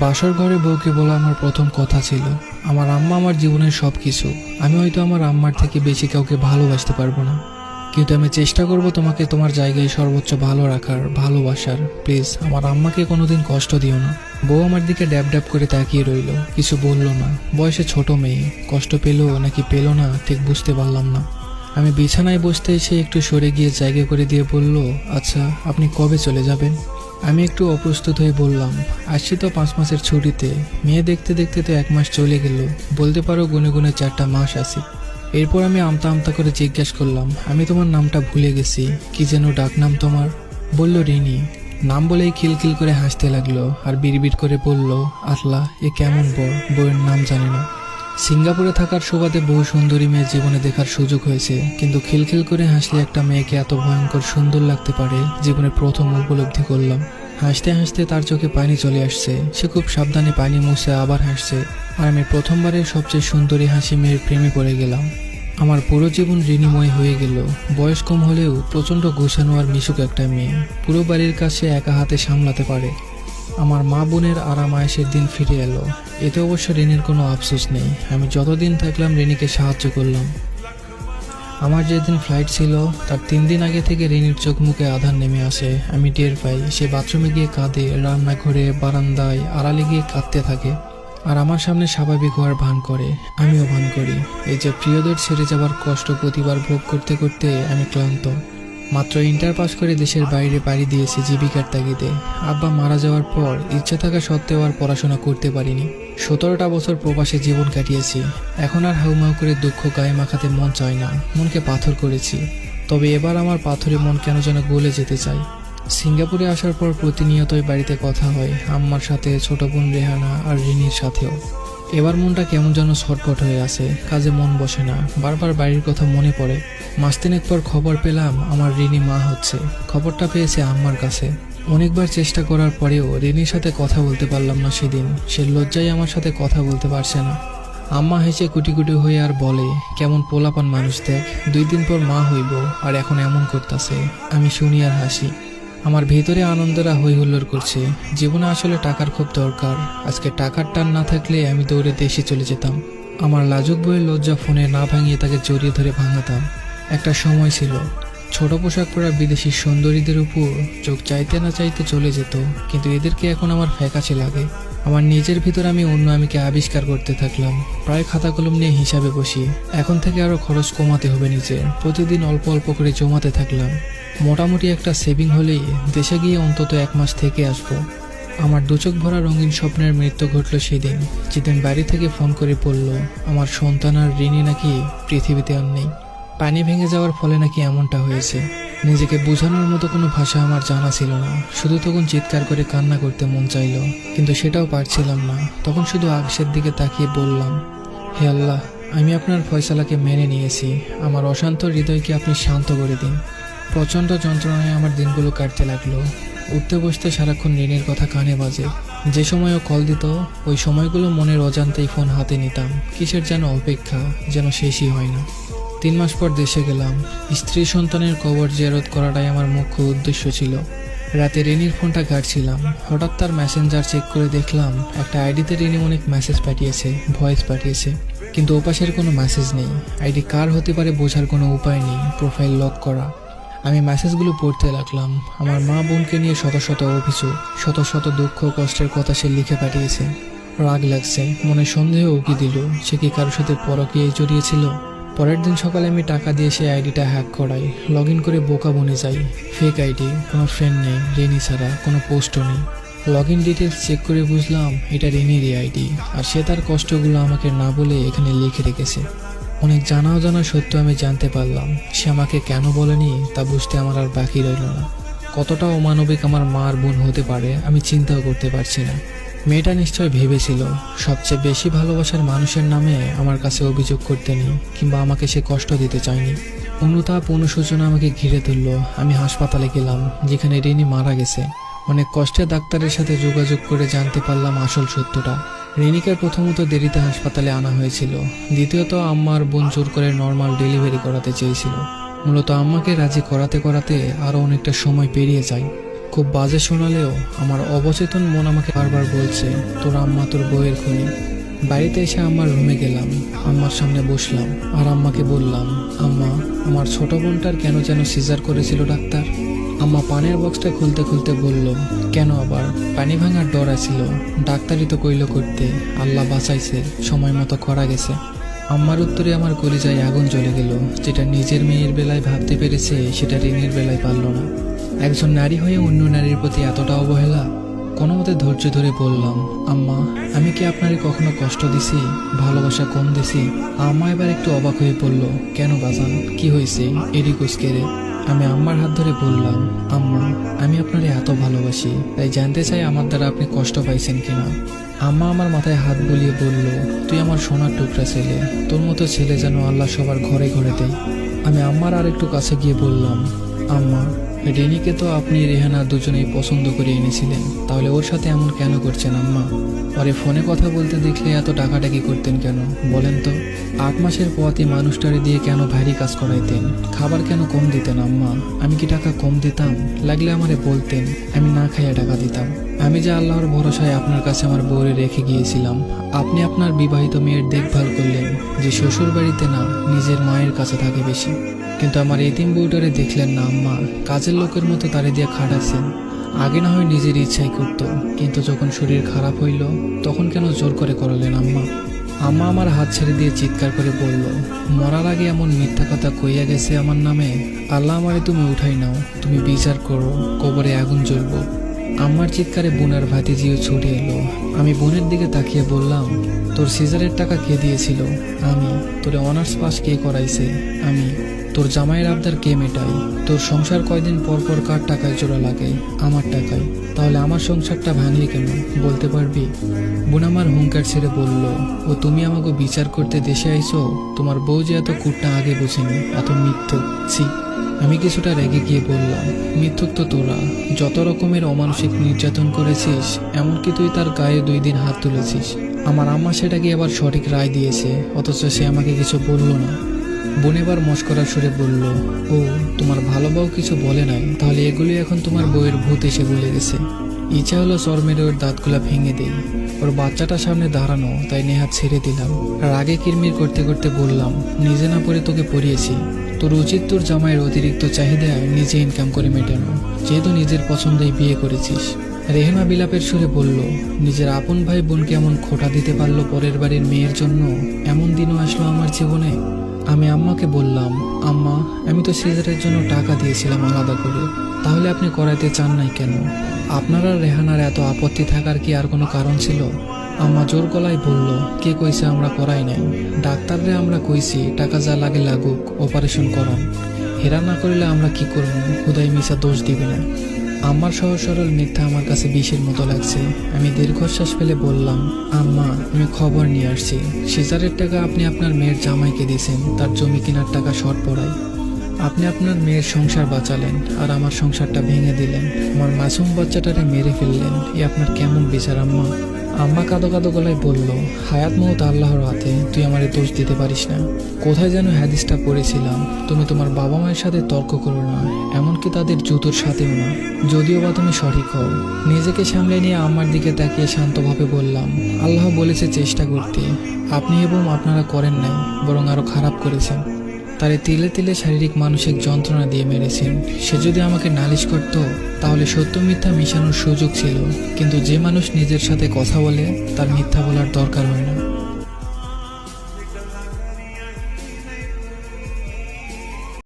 বাসর ঘরে বউকে বলা আমার প্রথম কথা ছিল, আমার আম্মা আমার জীবনের সব কিছু আমি হয়তো আমার আম্মার থেকে বেশি কাউকে ভালোবাসতে পারব না। কিন্তু আমি চেষ্টা করব তোমাকে তোমার জায়গায় সর্বোচ্চ ভালো রাখার, ভালোবাসার। প্লিজ, আমার আম্মাকে কোনোদিন কষ্ট দিও না। বউ আমার দিকে ড্যাব ড্যাব করে তাকিয়ে রইল। কিছু বলল না। বয়সে ছোট মেয়ে। কষ্ট পেল নাকি পেল না, ঠিক বুঝতে পারলাম না। আমি বিছানায় বসতে এসে একটু সরে গিয়ে জায়গা করে দিয়ে বলল আচ্ছা আপনি কবে চলে যাবেন? আমি একটু অপ্রস্তুত হয়ে বললাম, আসছি তো পাঁচ মাসের ছুটিতে। মেয়ে দেখতে দেখতে তো এক মাস চলে গেল। বলতে পারো গুনে গুনে চারটা মাস আসি এরপর আমি আমতা আমতা করে জিজ্ঞেস করলাম, আমি তোমার নামটা ভুলে গেছি। কি যেন ডাক নাম তোমার? বলল, রিনি। নাম বলেই খিলখিল করে হাসতে লাগল আর বিড়বিড় করে বলল, আল্লাহ, এ কেমন বর? বউয়ের নাম জানে না। সিঙ্গাপুরে থাকার সুবাদে বহু সুন্দরী মেয়ে জীবনে দেখার সুযোগ হয়েছে, কিন্তু খিলখিল করে হাসলে একটা মেয়েকে এত ভয়ঙ্কর সুন্দর লাগতে পারে, জীবনে প্রথম উপলব্ধি করলাম। হাসতে হাসতে তার চোখে পানি চলে আসছে, সে খুব সাবধানে পানি মুছে আবার হাসছে, আর আমি প্রথমবারের সবচেয়ে সুন্দরী হাসি মেয়ের প্রেমে পড়ে গেলাম। আমার পুরো জীবন ঋণীময় হয়ে গেল, বয়স কম হলেও প্রচণ্ড গোছানো আর মিশুক একটা মেয়ে, পুরো বাড়ির কাছে একা হাতে সামলাতে পারে। আমার মা বোনের আরাম আয়েসের দিন ফিরে এলো। এতে অবশ্য ঋণের কোনো আফসোস নেই। আমি যতদিন থাকলাম রিনিকে সাহায্য করলাম। আমার যেদিন ফ্লাইট ছিল, তার তিন দিন আগে থেকে রিনির চোখ মুখে আধার নেমে আসে। আমি টের পাই, সে বাথরুমে গিয়ে কাঁদে রান্নাঘরে বারান্দায়, আড়ালে গিয়ে কাঁদতে থাকে। আর আমার সামনে স্বাভাবিক হওয়ার ভান করে। আমিও ভান করি। এই যে প্রিয়দের ছেড়ে যাবার কষ্ট প্রতিবার ভোগ করতে করতে আমি ক্লান্ত। মাত্র ইন্টার পাস করে দেশের বাইরে পাড়ি দিয়েছি জীবিকার তাগিদে। আব্বা মারা যাওয়ার পর ইচ্ছা থাকা সত্ত্বেও আর পড়াশোনা করতে পারিনি। সতেরোটা বছর প্রবাসে জীবন কাটিয়েছি। এখন আর হাউমাউ করে দুঃখ গায়ে মাখাতে মন চায় না, মনকে পাথর করেছি। তবে এবার আমার পাথরে মন কেন যেন গলে যেতে চাই সিঙ্গাপুরে আসার পর প্রতিনিয়তই বাড়িতে কথা হয় আম্মার সাথে, ছোট বোন রেহানা আর রিনির সাথেও। এবার মনটা কেমন যেন ছটফট হয়ে আছে, কাজে মন বসে না। বারবার বাড়ির কথা মনে পড়ে। মাস তিনেক পর খবর পেলাম আমার রিনি মা হচ্ছে। খবরটা পেয়েছে আম্মার কাছে। অনেকবার চেষ্টা করার পরেও রিনির সাথে কথা বলতে পারলাম না সেদিন। সে লজ্জায় আমার সাথে কথা বলতে পারছে না। আম্মা হেসে কুটি কুটি হয়ে আর বলে, কেমন পোলাপান মানুষ দেখ, দুই দিন পর মা হইব, আর এখন এমন করতাছে। আমি শুনি আর হাসি। আমার ভেতরে আনন্দরা হই হুল্লোর করছে। জীবনে আসলে টাকার খুব দরকার। আজকে টাকার টান না থাকলে আমি দৌড়ে দেশে চলে যেতাম। আমার লাজুক বইয়ের লজ্জা ফোনে না ভাঙিয়ে তাকে জড়িয়ে ধরে ভাঙাতাম। একটা সময় ছিল। ছোট পোশাক পরা বিদেশি সুন্দরীদের উপর চোখ চাইতে না চাইতে চলে যেত। কিন্তু এদেরকে এখন আমার ফ্যাকাছে লাগে। আমার নিজের ভিতর আমি অন্য আমিকে আবিষ্কার করতে থাকলাম। প্রায় খাতা কলম নিয়ে হিসাবে বসি। এখন থেকে আরও খরচ কমাতে হবে নিজের প্রতিদিন অল্প অল্প করে জমাতে থাকলাম। মোটামুটি একটা সেভিং হলেই দেশে গিয়ে অন্তত এক মাস থেকে আসব। আমার দুচোখ ভরা রঙিন স্বপ্নের মৃত্যু ঘটল সেদিন, যেদিন বাড়ি থেকে ফোন করে বলল, আমার সন্তান আর ঋণী নাকি পৃথিবীতে আর নেই। পানি ভেঙে যাওয়ার ফলে নাকি এমনটা হয়েছে। নিজেকে বোঝানোর মতো কোনো ভাষা আমার জানা ছিল না। শুধু তখন চিৎকার করে কান্না করতে মন চাইল, কিন্তু সেটাও পারছিলাম না। তখন শুধু আকাশের দিকে তাকিয়ে বললাম, হে আল্লাহ, আমি আপনার ফয়সালাকে মেনে নিয়েছি। আমার অশান্ত হৃদয়কে আপনি শান্ত করে দিন। প্রচণ্ড যন্ত্রণায় আমার দিনগুলো কাটতে লাগল। উঠতে বসতে সারাক্ষণ ঋণের কথা কানে বাজে। যে সময়ও কল দিত, ওই সময়গুলো মনের অজান্তেই ফোন হাতে নিতাম। কিসের যেন অপেক্ষা, যেন শেষই হয় না। তিন মাস পর দেশে গেলাম। স্ত্রী সন্তানের কবর জেরত করাটাই আমার মুখ্য উদ্দেশ্য ছিল। রাতে রেনির ফোনটা ঘাটছিলাম। হঠাৎ তার মেসেঞ্জার চেক করে দেখলাম, একটা আইডিতে রেনি অনেক মেসেজ পাঠিয়েছে, ভয়েস পাঠিয়েছে। কিন্তু ওপাশের কোনো মেসেজ নেই। আইডি কার হতে পারে বোঝার কোনো উপায় নেই, প্রোফাইল লক করা। আমি মেসেজগুলো পড়তে লাগলাম। আমার মা বোনকে নিয়ে শত শত অভিযোগ, শত শত দুঃখ কষ্টের কথা সে লিখে পাঠিয়েছে। রাগ লাগছে, মনে সন্দেহ উকি দিল। সে কি কারোর সাথে পরকীয়ায় জড়িয়েছিল? পরের দিন সকালে আমি টাকা দিয়ে সেই আইডিটা হ্যাক করাই। লগ ইন করে বোকা বনে যাই। ফেক আইডি, কোনো ফ্রেন্ড নেই রেনি ছাড়া, কোনো পোস্টও নেই। লগ ইন ডিটেলস চেক করে বুঝলাম, এটা রেনিরই আইডি। আর সে তার কষ্টগুলো আমাকে না বলে এখানে লিখে রেখেছে। অনেক জানাও জানা সত্য আমি জানতে পারলাম, সে আমাকে কেন বলেনি তা বুঝতে আমার আর বাকি রইল না। কতটা অমানবিক আমার মা আর বোন হতে পারে, আমি চিন্তাও করতে পারছি না। মেয়েটা নিশ্চয় ভেবেছিল, সবচেয়ে বেশি ভালোবাসার মানুষের নামে আমার কাছে অভিযোগ করতে নেই কিংবা আমাকে সে কষ্ট দিতে চায়নি। অনুতাপ অনুশোচনা আমাকে ঘিরে তুলল, আমি হাসপাতালে গেলাম, যেখানে রিনি মারা গেছে। অনেক কষ্টে ডাক্তারের সাথে যোগাযোগ করে জানতে পারলাম আসল সত্যটা। রিনিকে প্রথমত দেরিতে হাসপাতালে আনা হয়েছিল, দ্বিতীয়ত আম্মার বোন জোর করে নর্মাল ডেলিভারি করাতে চেয়েছিল। মূলত আম্মাকে রাজি করাতে করাতে আরও অনেকটা সময় পেরিয়ে যায়। খুব বাজে শোনালেও আমার অবচেতন মন আমাকে বারবার বলছে, তোর আম্মা তোর বইয়ের খুনি। বাড়িতে এসে আমার রুমে গেলাম, আম্মার সামনে বসলাম আর আম্মাকে বললাম, আম্মা, আমার ছোট বোনটার কেন যেন সিজার করেছিল ডাক্তার? আম্মা পানের বক্সটা খুলতে খুলতে বলল, কেন আবার? পানি ভাঙার ডর ছিল ডাক্তারই তো কইল করতে, আল্লাহ বাঁচাইছে, সময় মতো করা গেছে। আম্মার উত্তরে আমার কলিজায় আগুন জ্বলে গেল, যেটা নিজের মেয়ের বেলায় ভাবতে পেরেছে, সেটা ঋণের বেলায় পারল না। একজন নারী হয়ে অন্য নারীর প্রতি এতটা অবহেলা, কোনো মতে ধৈর্য ধরে বললাম, আম্মা, আমি কি আপনারে কখনো কষ্ট দিছি, ভালোবাসা কম দিছি? আম্মা এবার একটু অবাক হয়ে পড়ল কেন বাজান, কি হয়েছে? এডি কুচকেরে আমি আম্মার হাত ধরে বললাম, আম্মা, আমি আপনারে এত ভালোবাসি, তাই জানতে চাই আমার দ্বারা আপনি কষ্ট পাইছেন কিনা? আম্মা আমার মাথায় হাত বুলিয়ে বলল, তুই আমার সোনার টুকরা ছেলে, তোর মতো ছেলে যেন আল্লাহ সবার ঘরে ঘরে দেয়। আমি আম্মার আর একটু কাছে গিয়ে বললাম, আম্মা রেনিকে তো আপনি রেহানা দুজনেই পছন্দ করে এনেছিলেন। তাহলে ওর সাথে এমন কেন করছেন আম্মা? পরে ফোনে কথা বলতে দেখলে এত টাকাটাকি করতেন কেন? বলেন তো, আট মাসের পথে মানুষটারে দিয়ে কেন ভারী কাজ করাইতেন? খাবার কেন কম দিতেন আম্মা? আমি কি টাকা কম দিতাম? লাগলে আমারে বলতেন, আমি না খাইয়া টাকা দিতাম। আমি যে আল্লাহর ভরসায় আপনার কাছে আমার বউরে রেখে গিয়েছিলাম, আপনি আপনার বিবাহিত মেয়ের দেখভাল করলেন যে শ্বশুর বাড়িতে না, নিজের মায়ের কাছে থাকে বেশি। কিন্তু আমার এতিম বউটারে দেখলেন না, আম্মা। কাজের লোকের মতো তারে দিয়ে খাটাচ্ছেন আগে না হয় নিজের ইচ্ছাই করত, কিন্তু যখন শরীর খারাপ হইল, তখন কেন জোর করে করলেন, আম্মা? আম্মা আমার হাত ছেড়ে দিয়ে চিৎকার করে বলল, মরার আগে এমন মিথ্যা কথা কইয়া গেছে আমার নামে? আল্লাহ আমারে তুমি উঠাই নাও, তুমি বিচার করো, কবরে আগুন জ্বলবো। আমার চিৎকারে বোনের ভাতিজিও ছুটে এলো। আমি বোনের দিকে তাকিয়ে বললাম, তোর সিজারের টাকা কে দিয়েছিল? আমি, তোরে অনার্স পাস কে করাইছে? আমি, তোর জামাইয়ের আবদার কে মেটাই তোর সংসার কয়দিন পর পর কার টাকায় জোড়া লাগে? আমার টাকায়। তাহলে আমার সংসারটা ভাঙলি কেন? বলতে পারবি? বোন আমার হুঙ্কার ছেড়ে বলল, ও তুমি আমাকে বিচার করতে দেশে আইছো? তোমার বউ যে এত কুটটা আগে বুঝিনি, এত মিথ্য। ছি। আমি কিছুটা রেগে গিয়ে বললাম, মিথ্যুক তো তোরা। যত রকমের অমানসিক নির্যাতন করেছিস, এমনকি তুই তার গায়ে দুই দিন হাত তুলেছিস। আমার আম্মা সেটাকে আবার সঠিক রায় দিয়েছে, অথচ সে আমাকে কিছু বলল না। বোন এবার মস্করার সুরে বলল, ও, তোমার ভালো বউ কিছু বলে নাই, তাহলে এগুলি এখন তোমার বউয়ের ভূত এসে বলে গেছে। ইচ্ছা হলো চর মেরে ওর দাঁতগুলা ভেঙে দেই। ওর বাচ্চাটা সামনে দাঁড়ানো, তাই নেহাত ছেড়ে দিলাম। রাগে কিরমির করতে করতে বললাম, নিজে না পড়ে তোকে পড়িয়েছি। তোর উচিত তোর জামাইয়ের অতিরিক্ত চাহিদা নিজে ইনকাম করে মেটানো। যেহেতু নিজের পছন্দেই বিয়ে করেছিস। রেহেমা বিলাপের সুরে বলল, নিজের আপন ভাই বোনকে এমন খোটা দিতে পারল পরের বাড়ির মেয়ের জন্য? এমন দিনও আসলো আমার জীবনে? আমি আম্মাকে বললাম, আম্মা, আমি তো সিজারের জন্য টাকা দিয়েছিলাম আলাদা করে। তাহলে আপনি করাইতে চান নাই কেন? আপনারা রেহানার এত আপত্তি থাকার কি আর কোনো কারণ ছিল? আম্মা জোর গলায় বলল, কে কইছে আমরা করাই নাই? ডাক্তাররে আমরা কইছি, টাকা যা লাগে লাগুক, অপারেশন করান। হেরা না করিলে আমরা কি করব? হুদাই মিশা দোষ দিবে না। আমার সহজ সরল মিথ্যা আমার কাছে বিষের মতো লাগছে। আমি দীর্ঘশ্বাস ফেলে বললাম, আম্মা, আমি খবর নিয়ে আসছি। সিজারের টাকা আপনি আপনার মেয়ের জামাইকে দিয়েছেন, তার জমি কেনার টাকা শর্ট পড়ায়। আপনি আপনার মেয়ের সংসার বাঁচালেন আর আমার সংসারটা ভেঙে দিলেন। আমার মাসুম বাচ্চাটারে মেরে ফেললেন। এ আপনার কেমন বিচার, আম্মা? আম্মা কাদো কাদো গলায় বলল, হায়াত মৌত আল্লাহর হাতে, তুই আমারে দোষ দিতে পারিস না। কোথায় যেন হ্যাদিসটা পড়েছিলাম, তুমি তোমার বাবা মায়ের সাথে তর্ক করো না, এমনকি তাদের জুতোর সাথেও না। যদিও বা তুমি সঠিক হও। নিজেকে সামলে নিয়ে আমার দিকে তাকিয়ে শান্তভাবে বললাম, আল্লাহ বলেছে চেষ্টা করতে। আপনি এবং আপনারা করেন নাই, বরং আরও খারাপ করেছেন। তারে তিলে তিলে শারীরিক মানসিক যন্ত্রণা দিয়ে মেরেছেন। সে যদি আমাকে নালিশ করত, তাহলে সত্য মিথ্যা মিশানোর সুযোগ ছিল। কিন্তু যে মানুষ নিজের সাথে কথা বলে, তার মিথ্যা বলার দরকার হয় না।